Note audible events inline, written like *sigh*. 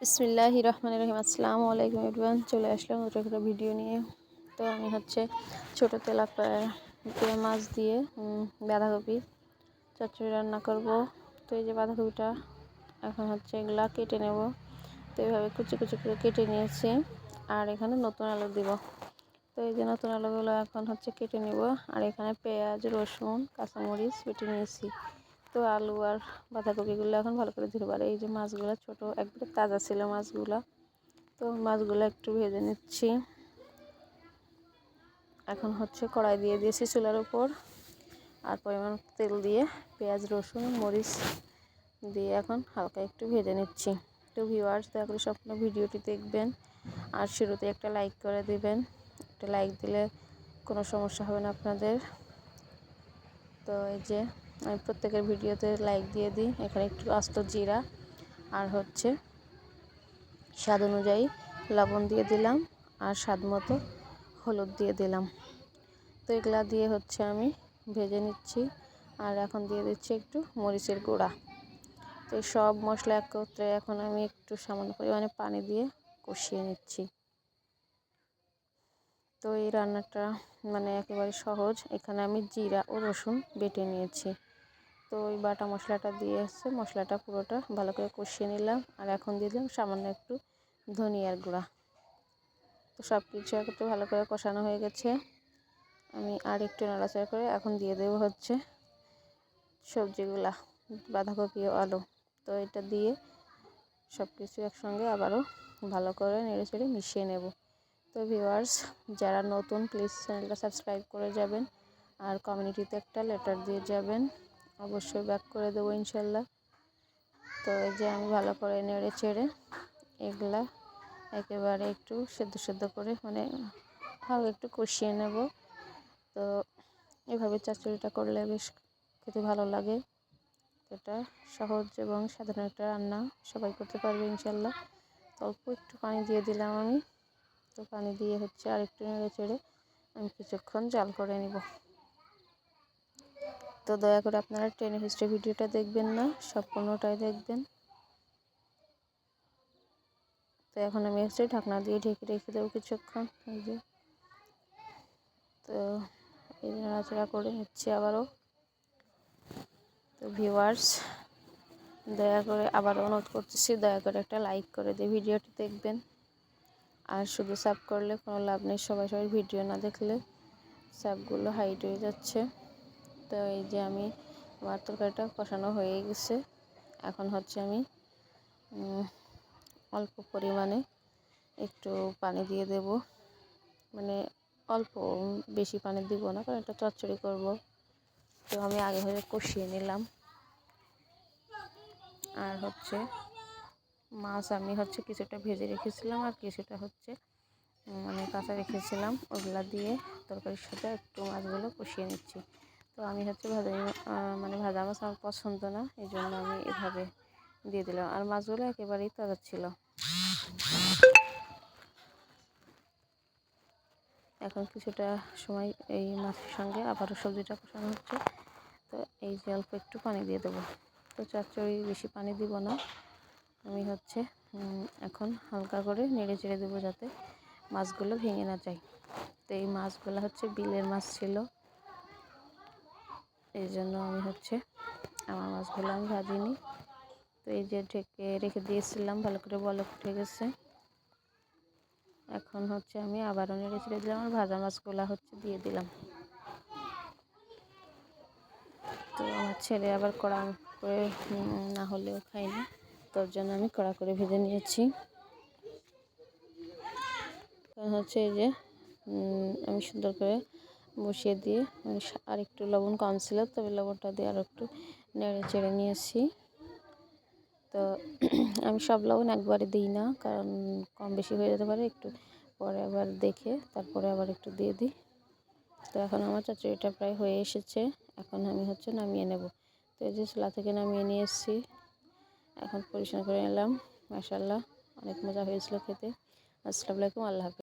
বিসমিল্লাহ রহমান রহিম, আসসালামু আলাইকুম এভরিওয়ান। চলে আসলাম নতুন একটা ভিডিও নিয়ে। তো আমি হচ্ছে ছোটো তেলাপিয়া মাছ দিয়ে বাঁধাকপি চচ্চড়ি রান্না করব। তো এই যে বাঁধাকপিটা এখন হচ্ছে এগুলা কেটে নেব। তো এইভাবে কুচি কুচি করে কেটে নিয়েছি। আর এখানে নতুন আলু দিব। তো এই যে নতুন আলুগুলো এখন হচ্ছে কেটে নেব। আর এখানে পেঁয়াজ, রসুন, কাঁচামরিচ কেটে নিয়েছি। তো আলু আর বাঁধাকপিগুলো এখন ভালো করে ধুতে পারে এই যে মাছগুলো ছোট, একবারে তাজা ছিল মাছগুলো। তো মাছগুলো একটু ভেজে নিচ্ছি। এখন হচ্ছে কড়াই দিয়ে দিয়েছি চুলার উপর। আর পরিমাণ তেল দিয়ে পেঁয়াজ, রসুন, মরিচ দিয়ে এখন হালকা একটু ভেজে নিচ্ছি। তো ভিউয়ার্স দয়া করে সম্পূর্ণ ভিডিওটি দেখবেন। আর শুরুতে একটা লাইক করে দিবেন। একটা লাইক দিলে কোনো সমস্যা হবে না আপনাদের। তো এই যে আমি প্রত্যেকের ভিডিওতে লাইক দিয়ে দিই। এখানে একটু আস্ত জিরা আর হচ্ছে স্বাদ অনুযায়ী লবণ দিয়ে দিলাম আর স্বাদ মতো হলুদ দিয়ে দিলাম। তো এগুলা দিয়ে হচ্ছে আমি ভেজে নিচ্ছি আর এখন দিয়ে দিচ্ছি একটু মরিচের গুঁড়া। তো সব মশলা একত্রে এখন আমি একটু সামান্য পরিমাণে পানি দিয়ে কষিয়ে নিচ্ছি। তো এই রান্নাটা মানে একেবারে সহজ। এখানে আমি জিরা ও রসুন বেটে নিয়েছি। তো ওই বাটা মশলাটা দিয়ে এসছে, মশলাটা পুরোটা ভালো করে কষিয়ে নিলাম আর এখন দিয়ে দিলাম সামান্য একটু ধনিয়ার গুঁড়া। তো সব কিছু একটু ভালো করে কষানো হয়ে গেছে। আমি আর একটু নাড়াচাড়া করে এখন দিয়ে দেবো হচ্ছে সবজিগুলা, বাঁধাকপি ও আলু। তো এটা দিয়ে সব কিছু একসঙ্গে আবারও ভালো করে নেড়ে চেড়ে মিশিয়ে নেব। তো ভিউয়ার্স যারা নতুন প্লিজ চ্যানেলটা সাবস্ক্রাইব করে যাবেন আর কমিউনিটিতে একটা লেটার দিয়ে যাবেন। অবশ্যই ব্যাক করে দেবো ইনশাল্লাহ। তো এই যে আমি ভালো করে নেড়ে চেড়ে এগুলা একেবারে একটু সেদ্ধ সেদ্ধ করে মানে হালকা একটু কষিয়ে নেব। তো এভাবে চাচুরিটা করলে বেশ খেতে ভালো লাগে। এটা সহজ এবং সাধারণ একটা রান্না সবাই করতে পারবে ইনশাল্লাহ। অল্প একটু পানি দিয়ে দিলাম আমি। তো পানি দিয়ে হচ্ছে আর একটু নেড়ে চেড়ে আমি কিছুক্ষণ জাল করে নিব। তো দয়া করে আপনারা ট্রেনের হিস্ট্রি ভিডিওটা দেখবেন না, সম্পূর্ণটাই দেখবেন। তো এখন আমি হচ্ছে ঢাকনা দিয়ে ঢেকে রেখে দেবো কিছুক্ষণ, এই যে। তো এই নাড়াচাড়া করে নিচ্ছি আবারও। তো ভিউয়ার্স দয়া করে আবার অনুরোধ করতেছি, দয়া করে একটা লাইক করে দিয়ে ভিডিওটি দেখবেন। আর শুধু সাব করলে কোনো লাভ নেই, সবাই সবাই ভিডিও না দেখলে সাপগুলো হাইট হয়ে যাচ্ছে। তো এই যে আমি আমার তরকারিটা কষানো হয়ে গেছে। এখন হচ্ছে আমি অল্প পরিমাণে একটু পানি দিয়ে দেব। মানে অল্প বেশি পানি দিব না, কারণ এটা চচ্চড়ি করব। তো আমি আগে হয়ে কষিয়ে নিলাম। আর হচ্ছে মাছ আমি হচ্ছে কিছুটা ভেজে রেখেছিলাম আর কিছুটা হচ্ছে মানে কাঁচা রেখেছিলাম। ওগুলা দিয়ে তরকারির সাথে একটু মাছগুলো কষিয়ে নিচ্ছি। তো আমি হচ্ছে ভাজা মানে ভাজা মাছ আমার পছন্দ না, এই জন্য আমি এভাবে দিয়ে দিলাম। আর মাছগুলো একেবারেই তাজা ছিল। এখন কিছুটা সময় এই মাছের সঙ্গে আবারও সবজিটা কষানো হচ্ছে। তো এই যে অল্প একটু পানি দিয়ে দেবো। তো চচ্চড়ি বেশি পানি দিব না। আমি হচ্ছে এখন হালকা করে নেড়ে চেড়ে দেবো যাতে মাছগুলো ভেঙে না যায়। তো এই মাছগুলো হচ্ছে বিলের মাছ ছিল। এই জন্য আমি হচ্ছে আমার মাছগুলো আমি ভাজিনি। তো এই যে ঢেকে রেখে দিয়েছিলাম, ভালো করে বলক উঠে গেছে। এখন হচ্ছে আমি আবারও নেড়ে ছেড়ে দিলাম আর ভাজা মাছগুলো হচ্ছে দিয়ে দিলাম। তো আমার ছেলে আবার কড়া করে না হলেও খাই না তোর জন্য আমি কড়া করে ভেজে নিয়েছি। হচ্ছে এই যে আমি সুন্দর করে বসিয়ে দিয়ে আর একটু লবণ কম ছিল, তবে লবণটা দিয়ে আর একটু নেড়ে চেড়ে নিয়েছি। তো *clears throat* আমি সব লবণ একবারে দিই না, কারণ কম বেশি হয়ে যেতে পারে, একটু পরে আবার দেখে তারপরে আবার একটু দিয়ে দিই। তো এখন আমার চচড়িটা প্রায় হয়ে এসেছে, এখন আমি হচ্ছে নামিয়ে নেব। তো এই যে চুলা থেকে নামিয়ে নিয়ে এসেছি। এখন পরিষ্কার করে নিলাম মাসাল্লাহ অনেক মজা হয়েছিল খেতে। আসসালামু আলাইকুম আল্লাহ হাফিজ।